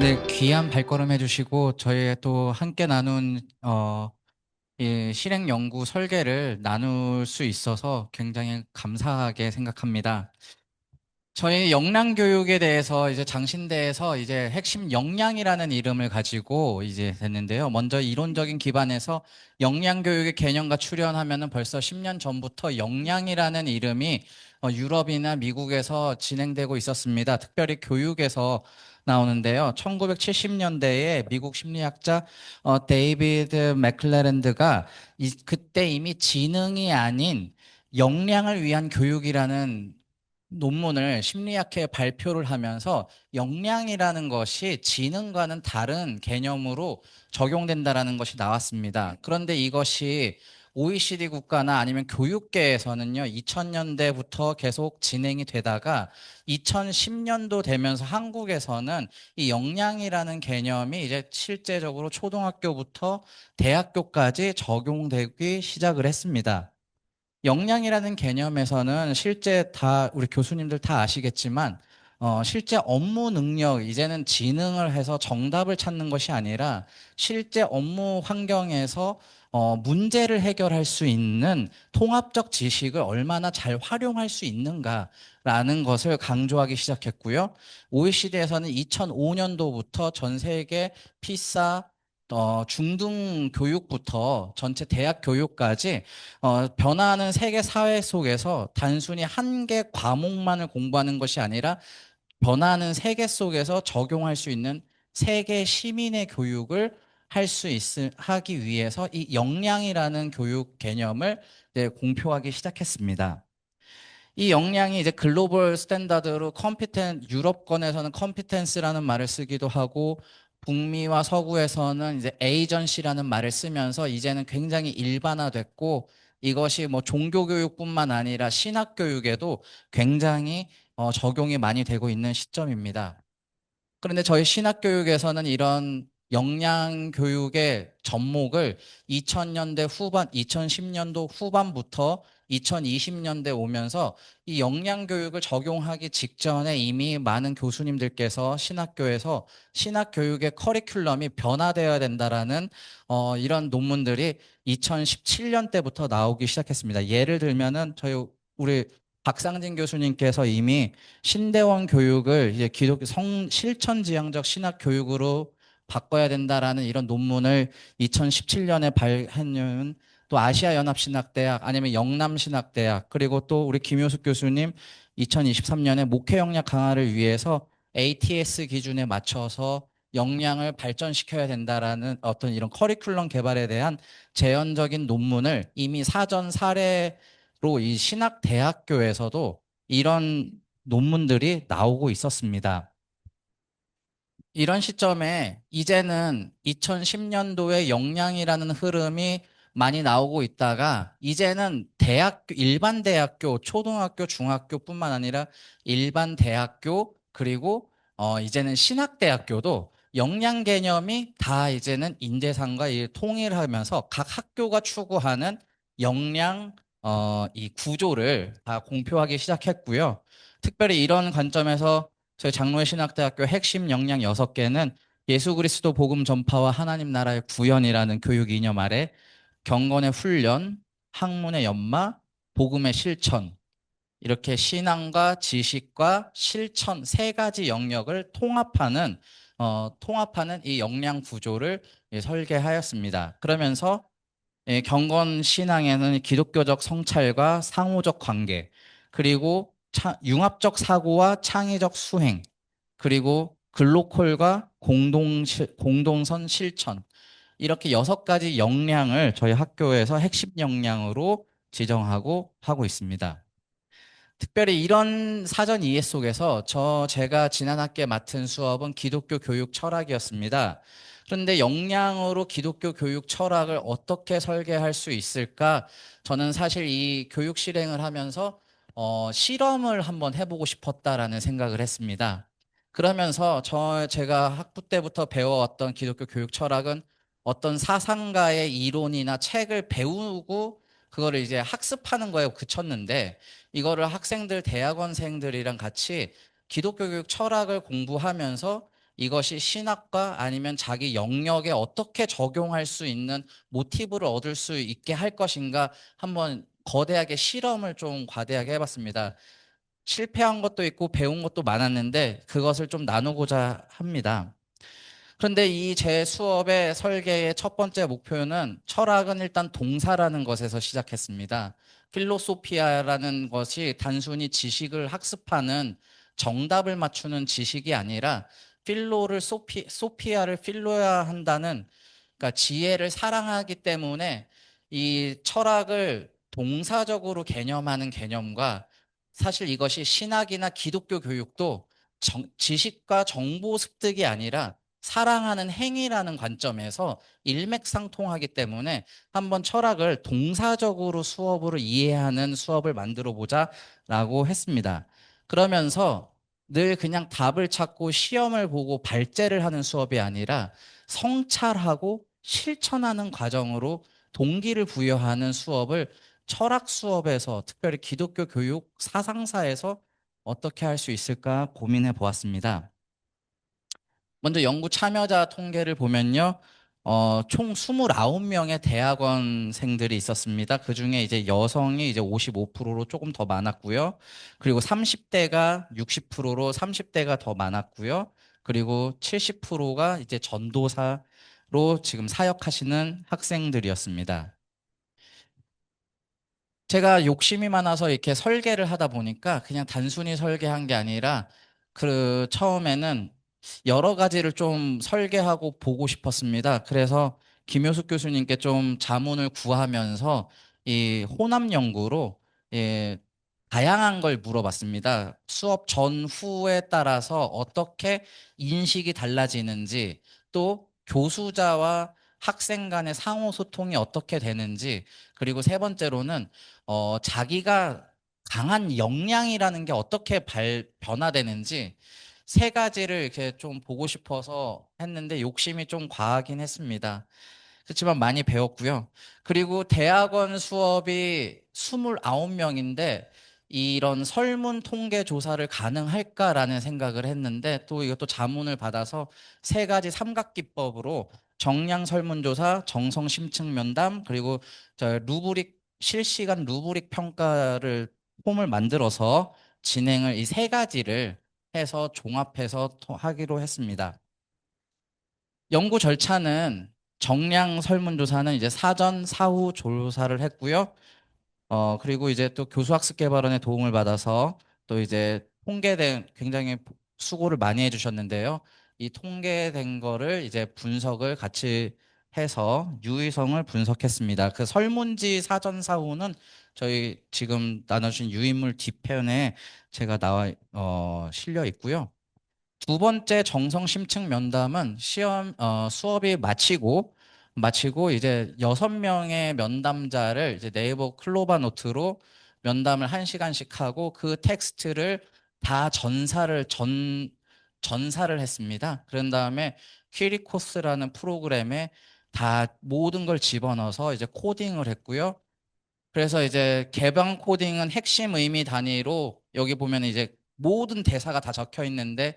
네, 귀한 발걸음 해주시고 저희 또 함께 나눈 어, 이 실행 연구 설계를 나눌 수 있어서 굉장히 감사하게 생각합니다. 저희 역량 교육에 대해서 이제 장신대에서 이제 핵심 역량이라는 이름을 가지고 이제 됐는데요. 먼저 이론적인 기반에서 역량 교육의 개념과 출현하면은 벌써 10년 전부터 역량이라는 이름이 어, 유럽이나 미국에서 진행되고 있었습니다. 특별히 교육에서 나오는데요. 1970년대에 미국 심리학자 어, 데이비드 맥클레랜드가 이, 그때 이미 지능이 아닌 역량을 위한 교육이라는 논문을 심리학회 발표를 하면서 역량이라는 것이 지능과는 다른 개념으로 적용된다라는 것이 나왔습니다. 그런데 이것이 OECD 국가나 아니면 교육계에서는요, 2000년대부터 계속 진행이 되다가 2010년도 되면서 한국에서는 이 역량이라는 개념이 이제 실제적으로 초등학교부터 대학교까지 적용되기 시작을 했습니다. 역량이라는 개념에서는 실제 다 우리 교수님들 다 아시겠지만 어, 실제 업무 능력, 이제는 지능을 해서 정답을 찾는 것이 아니라 실제 업무 환경에서 어, 문제를 해결할 수 있는 통합적 지식을 얼마나 잘 활용할 수 있는가라는 것을 강조하기 시작했고요. OECD에서는 2005년도부터 전 세계 피사, 어, 중등 교육부터 전체 대학 교육까지 어, 변화하는 세계 사회 속에서 단순히 한 개 과목만을 공부하는 것이 아니라 변화하는 세계 속에서 적용할 수 있는 세계 시민의 교육을 할 수 있을 하기 위해서 이 역량이라는 교육 개념을 이제 공표하기 시작했습니다. 이 역량이 이제 글로벌 스탠다드로 컴피텐 유럽권에서는 컴피텐스라는 말을 쓰기도 하고 북미와 서구에서는 이제 에이전시라는 말을 쓰면서 이제는 굉장히 일반화됐고 이것이 뭐 종교 교육뿐만 아니라 신학 교육에도 굉장히 어, 적용이 많이 되고 있는 시점입니다. 그런데 저희 신학 교육에서는 이런 역량 교육의 접목을 2000년대 후반, 2010년도 후반부터 2020년대 오면서 이 역량 교육을 적용하기 직전에 이미 많은 교수님들께서 신학교에서 신학 교육의 커리큘럼이 변화되어야 된다라는 어, 이런 논문들이 2017년 때부터 나오기 시작했습니다. 예를 들면은 저희 우리 박상진 교수님께서 이미 신대원 교육을 이제 기독교 성 실천 지향적 신학 교육으로 바꿔야 된다라는 이런 논문을 2017년에 발행한 또 아시아연합신학대학 아니면 영남신학대학 그리고 또 우리 김효숙 교수님 2023년에 목회 역량 강화를 위해서 ATS 기준에 맞춰서 역량을 발전시켜야 된다라는 어떤 이런 커리큘럼 개발에 대한 재현적인 논문을 이미 사전 사례로 이 신학대학교에서도 이런 논문들이 나오고 있었습니다. 이런 시점에 이제는 2010년도에 역량이라는 흐름이 많이 나오고 있다가 이제는 대학교 일반 대학교 초등학교 중학교뿐만 아니라 일반 대학교 그리고 어 이제는 신학 대학교도 역량 개념이 다 이제는 인재상과 이 통일하면서 각 학교가 추구하는 역량 어 이 구조를 다 공표하기 시작했고요. 특별히 이런 관점에서 저희 장로의 신학대학교 핵심 역량 6개는 예수 그리스도 복음 전파와 하나님 나라의 구현이라는 교육 이념 아래 경건의 훈련, 학문의 연마, 복음의 실천 이렇게 신앙과 지식과 실천 세 가지 영역을 통합하는 어, 통합하는 이 역량 구조를 예, 설계하였습니다. 그러면서 예, 경건 신앙에는 기독교적 성찰과 상호적 관계 그리고 차, 융합적 사고와 창의적 수행 그리고 글로컬과 공동 공동선 실천 이렇게 여섯 가지 역량을 저희 학교에서 핵심 역량으로 지정하고 하고 있습니다. 특별히 이런 사전 이해 속에서 저 제가 지난 학기에 맡은 수업은 기독교 교육 철학이었습니다. 그런데 역량으로 기독교 교육 철학을 어떻게 설계할 수 있을까? 저는 사실 이 교육 실행을 하면서 어, 실험을 한번 해보고 싶었다라는 생각을 했습니다. 그러면서 저 제가 학부 때부터 배워왔던 기독교 교육 철학은 어떤 사상가의 이론이나 책을 배우고 그거를 이제 학습하는 거에 그쳤는데 이거를 학생들 대학원생들이랑 같이 기독교 교육 철학을 공부하면서 이것이 신학과 아니면 자기 영역에 어떻게 적용할 수 있는 모티브를 얻을 수 있게 할 것인가 한번 거대하게 실험을 좀 과대하게 해봤습니다. 실패한 것도 있고 배운 것도 많았는데 그것을 좀 나누고자 합니다. 그런데 이 제 수업의 설계의 첫 번째 목표는 철학은 일단 동사라는 것에서 시작했습니다. 필로소피아라는 것이 단순히 지식을 학습하는 정답을 맞추는 지식이 아니라 필로를 소피, 소피아를 필로야 한다는 그러니까 지혜를 사랑하기 때문에 이 철학을 동사적으로 개념하는 개념과 사실 이것이 신학이나 기독교 교육도 정, 지식과 정보 습득이 아니라 사랑하는 행위라는 관점에서 일맥상통하기 때문에 한번 철학을 동사적으로 수업으로 이해하는 수업을 만들어 보자라고 했습니다. 그러면서 늘 그냥 답을 찾고 시험을 보고 발제를 하는 수업이 아니라 성찰하고 실천하는 과정으로 동기를 부여하는 수업을 철학 수업에서 특별히 기독교 교육 사상사에서 어떻게 할 수 있을까 고민해 보았습니다. 먼저 연구 참여자 통계를 보면요. 어, 총 29명의 대학원생들이 있었습니다. 그 중에 이제 여성이 이제 55%로 조금 더 많았고요. 그리고 30대가 60%로 30대가 더 많았고요. 그리고 70%가 이제 전도사로 지금 사역하시는 학생들이었습니다. 제가 욕심이 많아서 이렇게 설계를 하다 보니까 그냥 단순히 설계한 게 아니라 그 처음에는 여러 가지를 좀 설계하고 보고 싶었습니다. 그래서 김효숙 교수님께 좀 자문을 구하면서 이 호남 연구로 예, 다양한 걸 물어봤습니다. 수업 전후에 따라서 어떻게 인식이 달라지는지 또 교수자와 학생 간의 상호 소통이 어떻게 되는지 그리고 세 번째로는 어, 자기가 강한 역량이라는 게 어떻게 발, 변화되는지 세 가지를 이렇게 좀 보고 싶어서 했는데 욕심이 좀 과하긴 했습니다. 그렇지만 많이 배웠고요. 그리고 대학원 수업이 29명인데 이런 설문 통계 조사를 가능할까라는 생각을 했는데 또 이것도 자문을 받아서 세 가지 삼각기법으로 정량 설문조사, 정성 심층 면담 그리고 저 루브릭 실시간 루브릭 평가를 폼을 만들어서 진행을 이 세 가지를 해서 종합해서 하기로 했습니다. 연구 절차는 정량 설문조사는 이제 사전 사후 조사를 했고요. 어 그리고 이제 또 교수학습 개발원의 도움을 받아서 또 이제 통계된 굉장히 수고를 많이 해주셨는데요. 이 통계된 거를 이제 분석을 같이 해서 유의성을 분석했습니다. 그 설문지 사전 사후는 저희 지금 나눠주신 유인물 뒤편에 제가 나와 어, 실려 있고요. 두 번째 정성 심층 면담은 시험 어, 수업이 마치고 마치고 이제 여섯 명의 면담자를 이제 네이버 클로바 노트로 면담을 한 시간씩 하고 그 텍스트를 다 전사를 전 전사를 했습니다. 그런 다음에 퀴리코스라는 프로그램에 다 모든 걸 집어넣어서 이제 코딩을 했고요. 그래서 이제 개방 코딩은 핵심 의미 단위로 여기 보면 이제 모든 대사가 다 적혀 있는데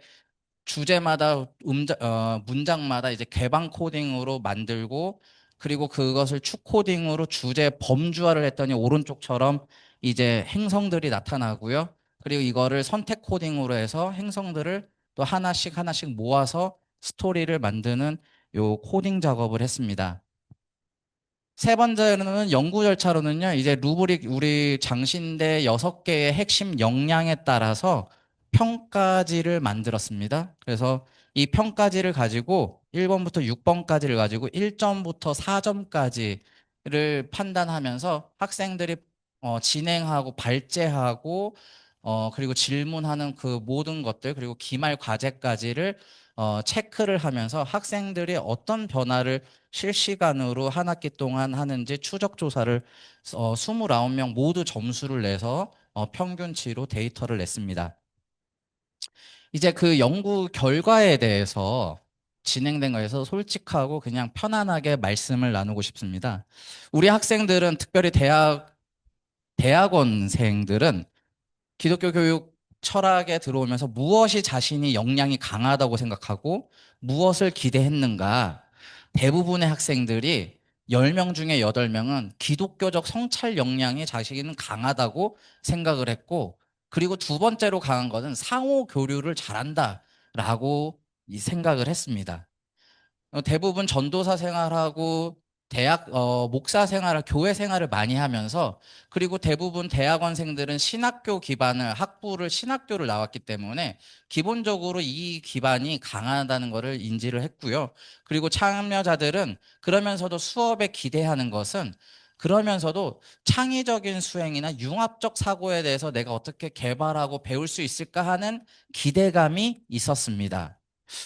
주제마다 음자, 어, 문장마다 이제 개방 코딩으로 만들고 그리고 그것을 축 코딩으로 주제 범주화를 했더니 오른쪽처럼 이제 행성들이 나타나고요. 그리고 이거를 선택 코딩으로 해서 행성들을 또 하나씩 하나씩 모아서 스토리를 만드는 요 코딩 작업을 했습니다. 세 번째는 연구 절차로는요, 이제 루브릭 우리 장신대 여섯 개의 핵심 역량에 따라서 평가지를 만들었습니다. 그래서 이 평가지를 가지고 1번부터 6번까지를 가지고 1점부터 4점까지를 판단하면서 학생들이 어, 진행하고 발제하고 어, 그리고 질문하는 그 모든 것들 그리고 기말 과제까지를 어, 체크를 하면서 학생들이 어떤 변화를 실시간으로 한 학기 동안 하는지 추적 조사를 어, 29명 모두 점수를 내서 어, 평균치로 데이터를 냈습니다. 이제 그 연구 결과에 대해서 진행된 거에서 솔직하고 그냥 편안하게 말씀을 나누고 싶습니다. 우리 학생들은 특별히 대학 대학원생들은 기독교 교육 철학에 들어오면서 무엇이 자신이 역량이 강하다고 생각하고 무엇을 기대했는가 대부분의 학생들이 10명 중에 8명은 기독교적 성찰 역량이 자신은 강하다고 생각을 했고 그리고 두 번째로 강한 것은 상호 교류를 잘한다라고 이 생각을 했습니다. 어, 대부분 전도사 생활하고 대학 어, 목사 생활을 교회 생활을 많이 하면서 그리고 대부분 대학원생들은 신학교 기반을 학부를 신학교를 나왔기 때문에 기본적으로 이 기반이 강하다는 것을 인지를 했고요. 그리고 참여자들은 그러면서도 수업에 기대하는 것은 그러면서도 창의적인 수행이나 융합적 사고에 대해서 내가 어떻게 개발하고 배울 수 있을까 하는 기대감이 있었습니다.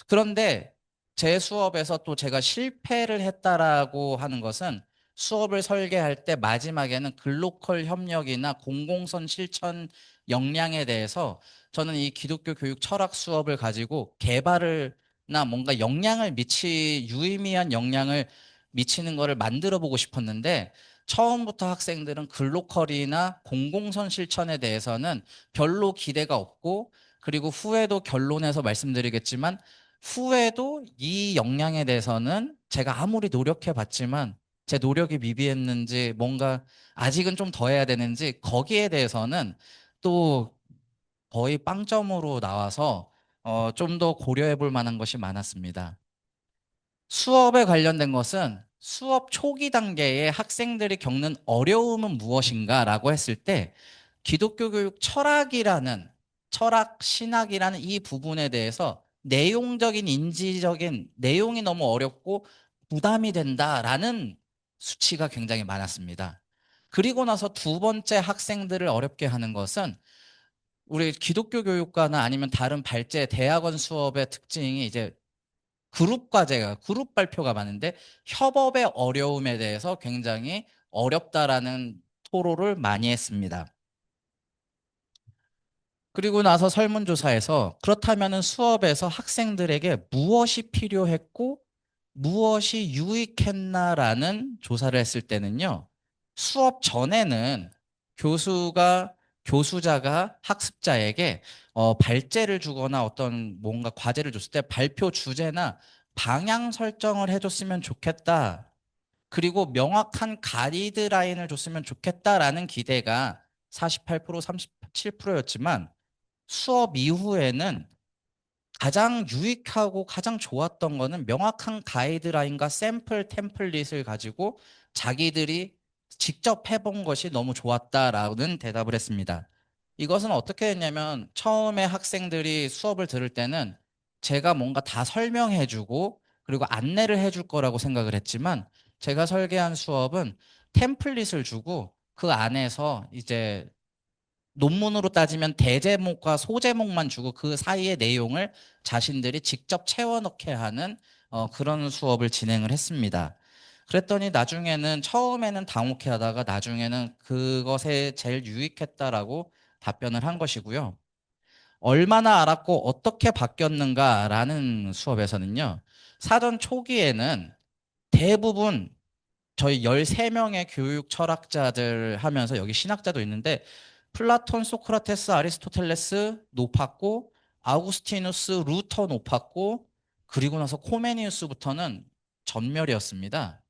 그런데 제 수업에서 또 제가 실패를 했다라고 하는 것은 수업을 설계할 때 마지막에는 글로컬 협력이나 공공선 실천 역량에 대해서 저는 이 기독교 교육 철학 수업을 가지고 개발을 나 뭔가 영향을 미치 유의미한 영향을 미치는 것을 만들어 보고 싶었는데 처음부터 학생들은 글로컬이나 공공선 실천에 대해서는 별로 기대가 없고 그리고 후에도 결론에서 말씀드리겠지만 후에도 이 역량에 대해서는 제가 아무리 노력해 봤지만 제 노력이 미비했는지 뭔가 아직은 좀 더 해야 되는지 거기에 대해서는 또 거의 빵점으로 나와서 어, 좀 더 고려해 볼 만한 것이 많았습니다. 수업에 관련된 것은 수업 초기 단계에 학생들이 겪는 어려움은 무엇인가 라고 했을 때 기독교 교육 철학이라는 철학 신학이라는 이 부분에 대해서 내용적인 인지적인 내용이 너무 어렵고 부담이 된다라는 수치가 굉장히 많았습니다. 그리고 나서 두 번째 학생들을 어렵게 하는 것은 우리 기독교 교육과나 아니면 다른 발제 대학원 수업의 특징이 이제 그룹 과제가 그룹 발표가 많은데 협업의 어려움에 대해서 굉장히 어렵다라는 토로를 많이 했습니다. 그리고 나서 설문조사에서 그렇다면 수업에서 학생들에게 무엇이 필요했고 무엇이 유익했나라는 조사를 했을 때는요. 수업 전에는 교수가 교수자가 학습자에게 어, 발제를 주거나 어떤 뭔가 과제를 줬을 때 발표 주제나 방향 설정을 해줬으면 좋겠다. 그리고 명확한 가이드라인을 줬으면 좋겠다라는 기대가 48% 37%였지만 수업 이후에는 가장 유익하고 가장 좋았던 거는 명확한 가이드라인과 샘플 템플릿을 가지고 자기들이 직접 해본 것이 너무 좋았다라는 대답을 했습니다. 이것은 어떻게 했냐면 처음에 학생들이 수업을 들을 때는 제가 뭔가 다 설명해 주고 그리고 안내를 해줄 거라고 생각을 했지만 제가 설계한 수업은 템플릿을 주고 그 안에서 이제 논문으로 따지면 대제목과 소제목만 주고 그 사이의 내용을 자신들이 직접 채워넣게 하는 어, 그런 수업을 진행을 했습니다. 그랬더니 나중에는 처음에는 당혹해 하다가 나중에는 그것에 제일 유익했다라고 답변을 한 것이고요. 얼마나 알았고 어떻게 바뀌었는가라는 수업에서는요. 사전 초기에는 대부분 저희 13명의 교육 철학자들 하면서 여기 신학자도 있는데 플라톤, 소크라테스, 아리스토텔레스 높았고 아우구스티누스, 루터 높았고 그리고 나서 코메니우스부터는 전멸이었습니다.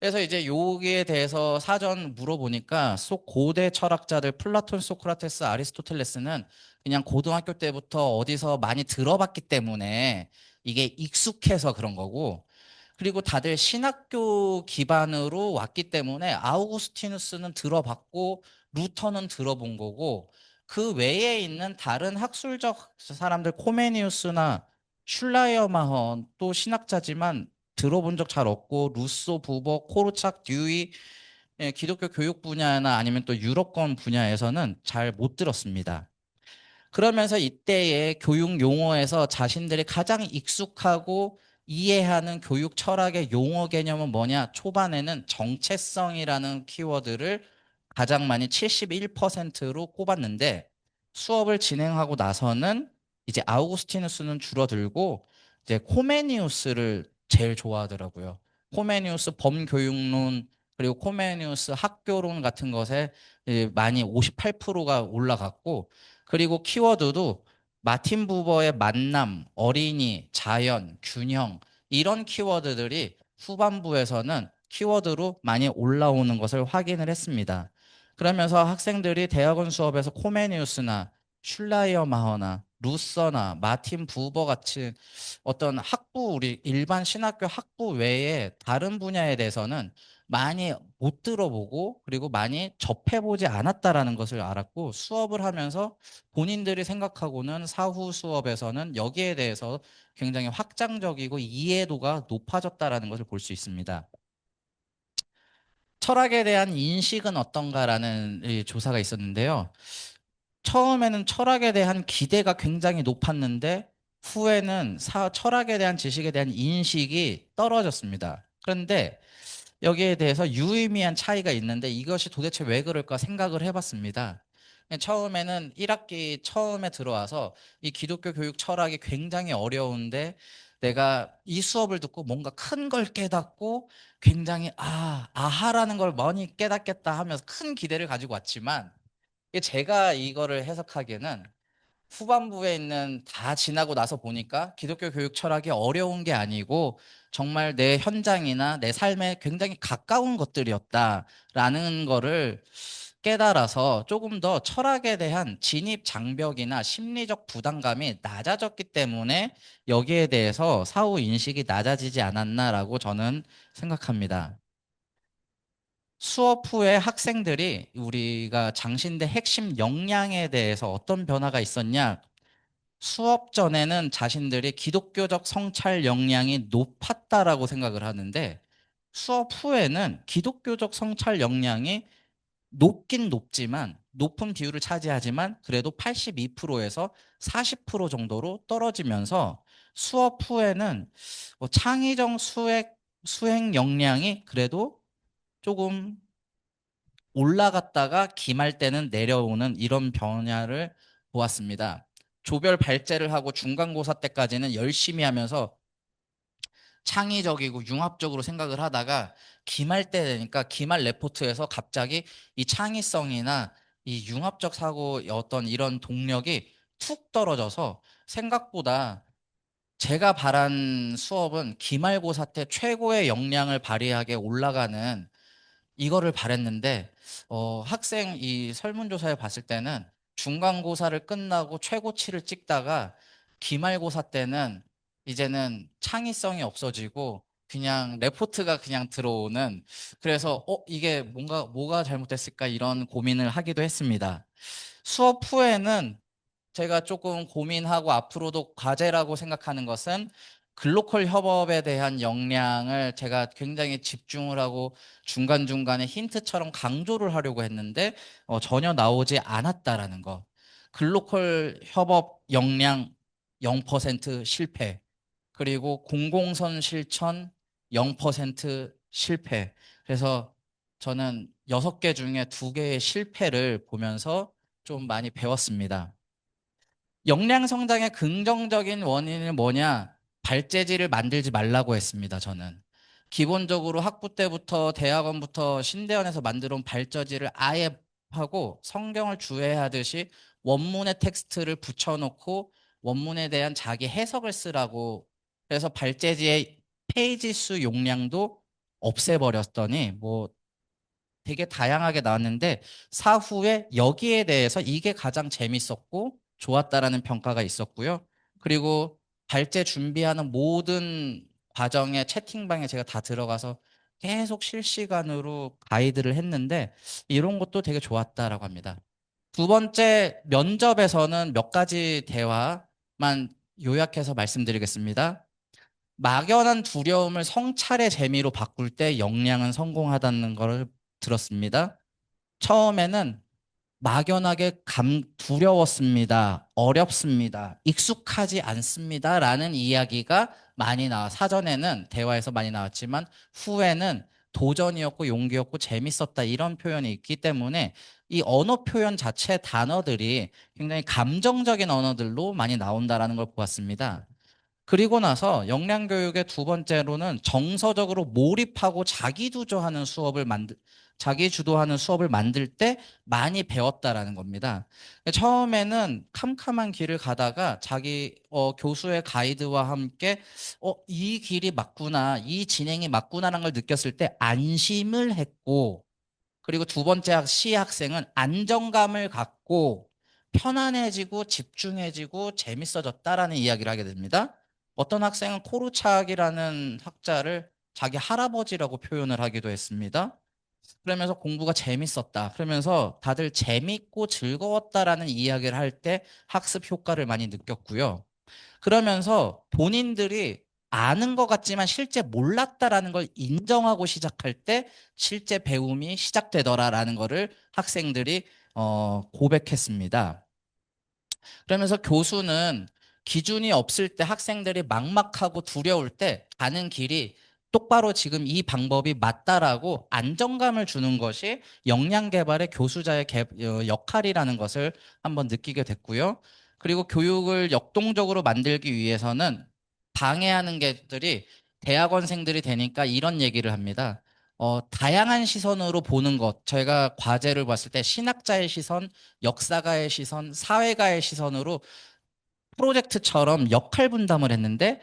그래서 이제 여기에 대해서 사전 물어보니까 속 고대 철학자들 플라톤, 소크라테스, 아리스토텔레스는 그냥 고등학교 때부터 어디서 많이 들어봤기 때문에 이게 익숙해서 그런 거고 그리고 다들 신학교 기반으로 왔기 때문에 아우구스티누스는 들어봤고 루터는 들어본 거고 그 외에 있는 다른 학술적 사람들 코메니우스나 슐라이어마헌 또 신학자지만 들어본 적 잘 없고 루소, 부버, 코르착, 듀이 예, 기독교 교육 분야나 아니면 또 유럽권 분야에서는 잘 못 들었습니다. 그러면서 이때의 교육 용어에서 자신들이 가장 익숙하고 이해하는 교육 철학의 용어 개념은 뭐냐? 초반에는 정체성이라는 키워드를 가장 많이 71%로 꼽았는데 수업을 진행하고 나서는 이제 아우구스티누스는 줄어들고 이제 코메니우스를 제일 좋아하더라고요. 코메니우스 범교육론 그리고 코메니우스 학교론 같은 것에 예, 많이 58%가 올라갔고 그리고 키워드도 마틴 부버의 만남, 어린이, 자연, 균형 이런 키워드들이 후반부에서는 키워드로 많이 올라오는 것을 확인을 했습니다. 그러면서 학생들이 대학원 수업에서 코메니우스나 슐라이어 마허나 루서나 마틴 부버 같은 어떤 학부 우리 일반 신학교 학부 외에 다른 분야에 대해서는 많이 못 들어보고 그리고 많이 접해보지 않았다라는 것을 알았고 수업을 하면서 본인들이 생각하고는 사후 수업에서는 여기에 대해서 굉장히 확장적이고 이해도가 높아졌다라는 것을 볼 수 있습니다. 철학에 대한 인식은 어떤가라는 이 조사가 있었는데요. 처음에는 철학에 대한 기대가 굉장히 높았는데 후에는 사, 철학에 대한 지식에 대한 인식이 떨어졌습니다. 그런데 여기에 대해서 유의미한 차이가 있는데 이것이 도대체 왜 그럴까 생각을 해봤습니다. 처음에는 1학기 처음에 들어와서 이 기독교 교육 철학이 굉장히 어려운데 내가 이 수업을 듣고 뭔가 큰 걸 깨닫고 굉장히 아, 아하라는 걸 많이 깨닫겠다 하면서 큰 기대를 가지고 왔지만 제가 이거를 해석하기에는 후반부에 있는 다 지나고 나서 보니까 기독교 교육 철학이 어려운 게 아니고 정말 내 현장이나 내 삶에 굉장히 가까운 것들이었다라는 거를 깨달아서 조금 더 철학에 대한 진입 장벽이나 심리적 부담감이 낮아졌기 때문에 여기에 대해서 사후 인식이 낮아지지 않았나라고 저는 생각합니다. 수업 후에 학생들이 우리가 장신대 핵심 역량에 대해서 어떤 변화가 있었냐? 수업 전에는 자신들이 기독교적 성찰 역량이 높았다라고 생각을 하는데 수업 후에는 기독교적 성찰 역량이 높긴 높지만 높은 비율을 차지하지만 그래도 82%에서 40% 정도로 떨어지면서 수업 후에는 뭐 창의적 수행, 수행 역량이 그래도 조금 올라갔다가 기말 때는 내려오는 이런 변화를 보았습니다. 조별 발제를 하고 중간고사 때까지는 열심히 하면서 창의적이고 융합적으로 생각을 하다가 기말 때 되니까 기말 레포트에서 갑자기 이 창의성이나 이 융합적 사고의 어떤 이런 동력이 툭 떨어져서 생각보다 제가 바란 수업은 기말고사 때 최고의 역량을 발휘하게 올라가는 이거를 바랬는데 어, 학생 이 설문조사에 봤을 때는 중간고사를 끝나고 최고치를 찍다가 기말고사 때는 이제는 창의성이 없어지고 그냥 레포트가 그냥 들어오는 그래서 어 이게 뭔가 뭐가 잘못됐을까 이런 고민을 하기도 했습니다. 수업 후에는 제가 조금 고민하고 앞으로도 과제라고 생각하는 것은 글로컬 협업에 대한 역량을 제가 굉장히 집중을 하고 중간중간에 힌트처럼 강조를 하려고 했는데 어, 전혀 나오지 않았다라는 거. 글로컬 협업 역량 0% 실패. 그리고 공공선 실천 0% 실패. 그래서 저는 6개 중에 2개의 실패를 보면서 좀 많이 배웠습니다. 역량 성장의 긍정적인 원인은 뭐냐? 발재지를 만들지 말라고 했습니다. 저는 기본적으로 학부 때부터 대학원부터 신대원에서 만들어 온 발저지를 아예 하고 성경을 주해하듯이 원문의 텍스트를 붙여놓고 원문에 대한 자기 해석을 쓰라고 그래서 발재지의 페이지 수 용량도 없애버렸더니 뭐 되게 다양하게 나왔는데 사후에 여기에 대해서 이게 가장 재밌었고 좋았다라는 평가가 있었고요. 그리고 발제 준비하는 모든 과정에 채팅방에 제가 다 들어가서 계속 실시간으로 가이드를 했는데 이런 것도 되게 좋았다라고 합니다. 두 번째 면접에서는 몇 가지 대화만 요약해서 말씀드리겠습니다. 막연한 두려움을 성찰의 재미로 바꿀 때 역량은 성공하다는 걸 들었습니다. 처음에는 막연하게 감 두려웠습니다. 어렵습니다. 익숙하지 않습니다. 라는 이야기가 많이 나와 사전에는 대화에서 많이 나왔지만 후에는 도전이었고 용기였고 재밌었다 이런 표현이 있기 때문에 이 언어 표현 자체 단어들이 굉장히 감정적인 언어들로 많이 나온다라는 걸 보았습니다. 그리고 나서 역량 교육의 두 번째로는 정서적으로 몰입하고 자기 주도하는 수업을 만들 자기 주도하는 수업을 만들 때 많이 배웠다라는 겁니다. 처음에는 캄캄한 길을 가다가 자기 어, 교수의 가이드와 함께 어, 이 길이 맞구나, 이 진행이 맞구나라는 걸 느꼈을 때 안심을 했고 그리고 두 번째 학- 시 학생은 안정감을 갖고 편안해지고 집중해지고 재밌어졌다라는 이야기를 하게 됩니다. 어떤 학생은 코르착이라는 학자를 자기 할아버지라고 표현을 하기도 했습니다. 그러면서 공부가 재밌었다. 그러면서 다들 재밌고 즐거웠다라는 이야기를 할 때 학습 효과를 많이 느꼈고요. 그러면서 본인들이 아는 것 같지만 실제 몰랐다라는 걸 인정하고 시작할 때 실제 배움이 시작되더라라는 거를 학생들이 어, 고백했습니다. 그러면서 교수는 기준이 없을 때 학생들이 막막하고 두려울 때 가는 길이 똑바로 지금 이 방법이 맞다라고 안정감을 주는 것이 역량 개발의 교수자의 개- 어, 역할이라는 것을 한번 느끼게 됐고요. 그리고 교육을 역동적으로 만들기 위해서는 방해하는 것들이 대학원생들이 되니까 이런 얘기를 합니다. 어, 다양한 시선으로 보는 것. 저희가 과제를 봤을 때 신학자의 시선, 역사가의 시선, 사회가의 시선으로 프로젝트처럼 역할 분담을 했는데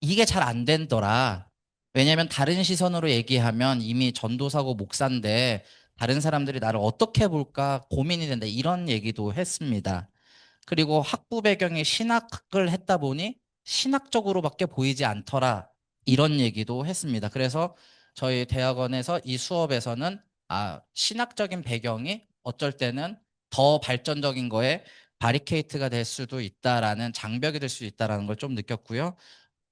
이게 잘 안 된더라. 왜냐하면 다른 시선으로 얘기하면 이미 전도사고 목사인데 다른 사람들이 나를 어떻게 볼까 고민이 된다. 이런 얘기도 했습니다. 그리고 학부 배경이 신학을 했다 보니 신학적으로밖에 보이지 않더라. 이런 얘기도 했습니다. 그래서 저희 대학원에서 이 수업에서는 아, 신학적인 배경이 어쩔 때는 더 발전적인 거에 바리케이트가 될 수도 있다라는 장벽이 될 수 있다라는 걸 좀 느꼈고요.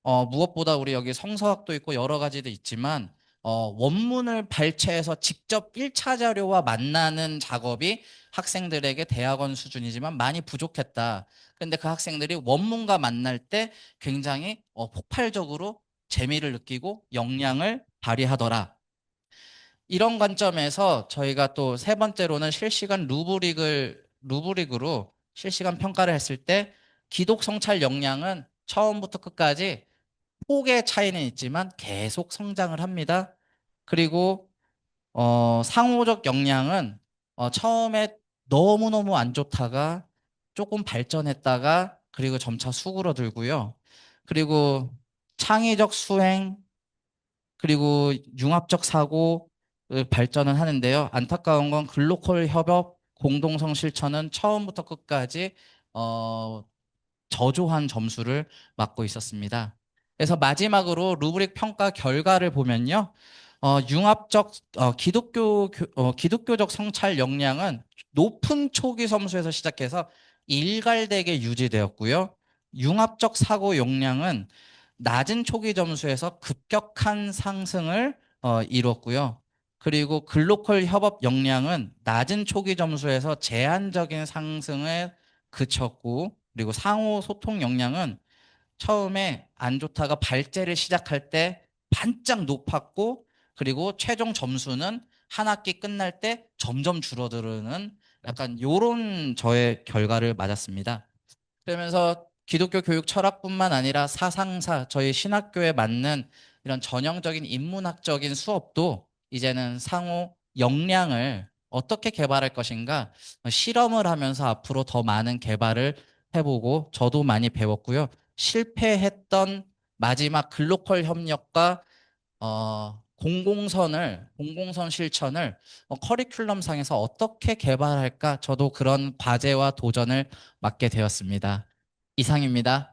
어, 무엇보다 우리 여기 성서학도 있고 여러 가지도 있지만 어, 원문을 발췌해서 직접 1차 자료와 만나는 작업이 학생들에게 대학원 수준이지만 많이 부족했다. 근데 그 학생들이 원문과 만날 때 굉장히 어, 폭발적으로 재미를 느끼고 역량을 발휘하더라. 이런 관점에서 저희가 또 세 번째로는 실시간 루브릭을 루브릭으로 실시간 평가를 했을 때 기독 성찰 역량은 처음부터 끝까지 폭의 차이는 있지만 계속 성장을 합니다. 그리고 어, 상호적 역량은 어, 처음에 너무너무 안 좋다가 조금 발전했다가 그리고 점차 수그러들고요. 그리고 창의적 수행 그리고 융합적 사고 발전을 하는데요. 안타까운 건 글로컬 협업 공동성 실천은 처음부터 끝까지 어, 저조한 점수를 맞고 있었습니다. 그래서 마지막으로 루브릭 평가 결과를 보면요. 어, 융합적 어, 기독교 교- 어, 기독교적 성찰 역량은 높은 초기 점수에서 시작해서 일갈되게 유지되었고요. 융합적 사고 역량은 낮은 초기 점수에서 급격한 상승을 어, 이뤘고요. 그리고 글로컬 협업 역량은 낮은 초기 점수에서 제한적인 상승에 그쳤고 그리고 상호 소통 역량은 처음에 안 좋다가 발제를 시작할 때 반짝 높았고 그리고 최종 점수는 한 학기 끝날 때 점점 줄어드는 약간 요런 저의 결과를 맞았습니다. 그러면서 기독교 교육 철학뿐만 아니라 사상사, 저희 신학교에 맞는 이런 전형적인 인문학적인 수업도 이제는 상호 역량을 어떻게 개발할 것인가 실험을 하면서 앞으로 더 많은 개발을 해보고 저도 많이 배웠고요. 실패했던 마지막 글로컬 협력과 어, 공공선을 공공선 실천을 어, 커리큘럼 상에서 어떻게 개발할까 저도 그런 과제와 도전을 맡게 되었습니다. 이상입니다.